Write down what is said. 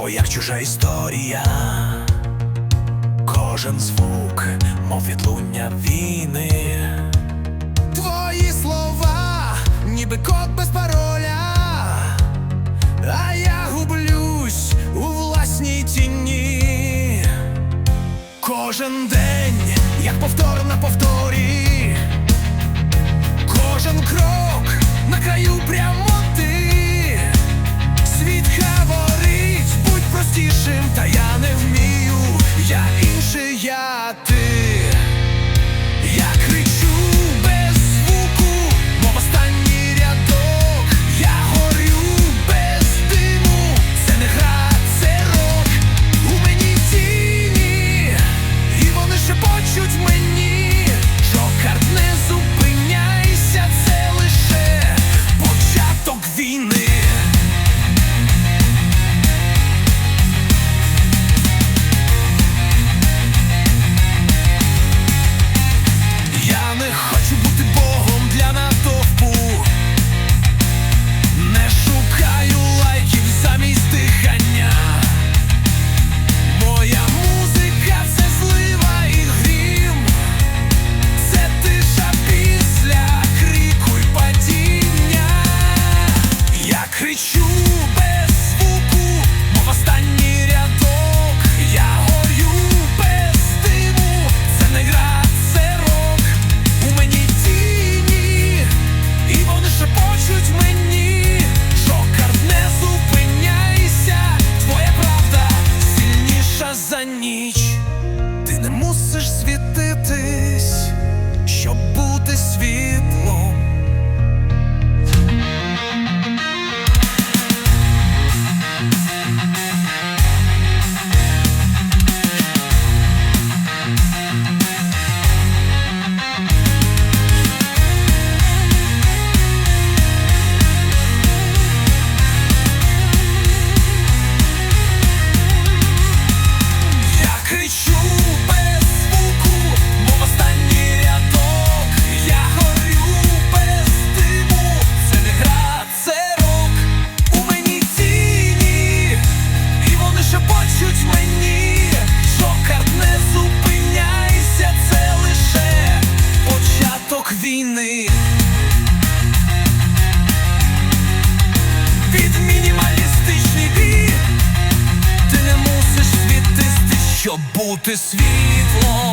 Мовчаво, як чужа історія, кожен звук, мов відлуння війни, твої слова, ніби код без пароля, а я гублюсь у власній тіні. Кожен день, як повтор на повторі. війни. Під мінімалістичний бій ти не мусиш світисти, щоб бути світлом.